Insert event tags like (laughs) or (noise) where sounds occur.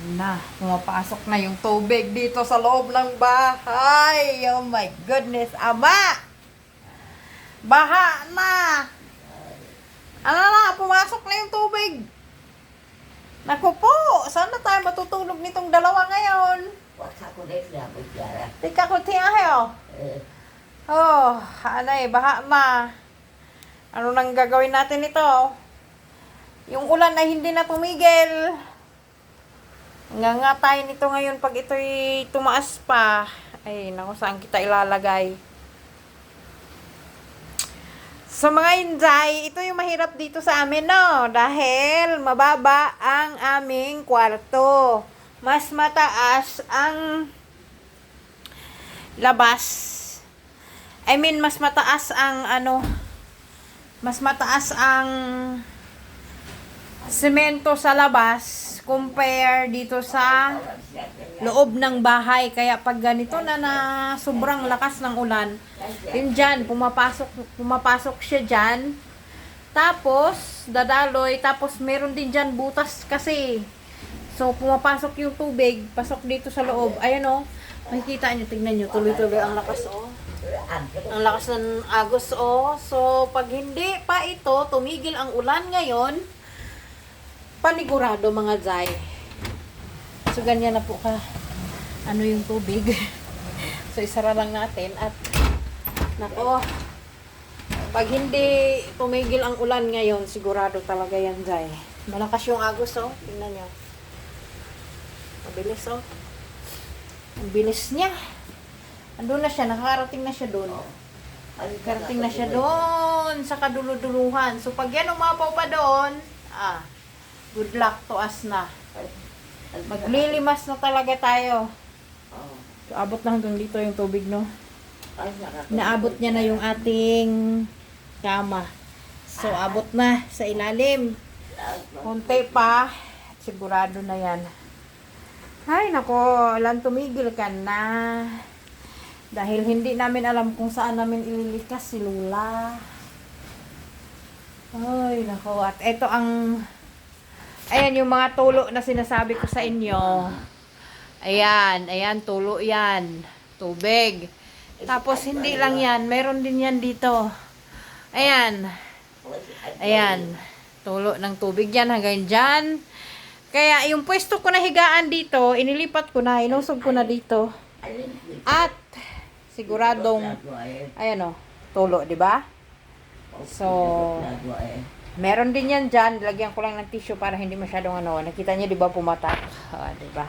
na, pumapasok na yung tubig dito sa loob ng bahay. Oh my goodness, ama! Baha na! Ano na, pumasok na yung tubig. Naku po, sana tayo matutulog nitong dalawa ngayon. Na. Tika ko tiyahe, Eh, Oh, anay, baha ma. Ano nang gagawin natin ito? Yung ulan ay hindi na tumigil. Hanggang nga tayo nito ngayon pag ito'y tumaas pa. Ay, naku, saan kita ilalagay? Sa mga inday, ito yung mahirap dito sa amin, no? Dahil mababa ang aming kwarto. Mas mataas ang labas. I mean, mas mataas ang ano, mas mataas ang semento sa labas compare dito sa loob ng bahay. Kaya pag ganito na na sobrang lakas ng ulan, yun dyan, pumapasok, pumapasok siya dyan. Tapos, dadaloy, tapos meron din dyan butas kasi. So, pumapasok yung tubig, pasok dito sa loob. Ayan o, makikita nyo, tignan nyo, tuloy-tuloy ang lakas o. Ang lakas ng agos o. So, pag hindi pa ito, tumigil ang ulan ngayon, panigurado mga zay. So, ganyan na po ka. Ano yung tubig. (laughs) so, isara lang natin at nako, pag hindi tumigil ang ulan ngayon, sigurado talaga yan, Zay. Malakas yung agos, oh. Tingnan nyo. Mabilis, oh. Ang bilis niya. Andun na siya, nakakarating na siya doon. Karating na siya doon sa kaduluduluhan. So, pag yan umapaw pa doon, ah, good luck to us na. Maglilimas na talaga tayo. So, abot na hanggang dito yung tubig, no? Naabot niya na yung ating kama. So, abot na sa ilalim. Kunti pa. Sigurado na yan. Ay, nako. Alam, tumigil ka na. Dahil hindi namin alam kung saan namin ililikas si Lula. Ay, nako. At ito ang... Ayan yung mga tulo na sinasabi ko sa inyo. Ayan, ayan, tulo yan. Tubig. Tapos hindi lang yan, meron din yan dito. Ayan. Ayan. Tulo ng tubig yan hanggang dyan. Kaya yung pwesto ko na higaan dito, inilipat ko na, inusog ko na dito. At siguradong ayan o, tulo, di ba? So, meron din yan dyan. Lagyan ko lang ng tissue para hindi masyadong ano. Nakita niyo di ba pumatak? Ah, di ba?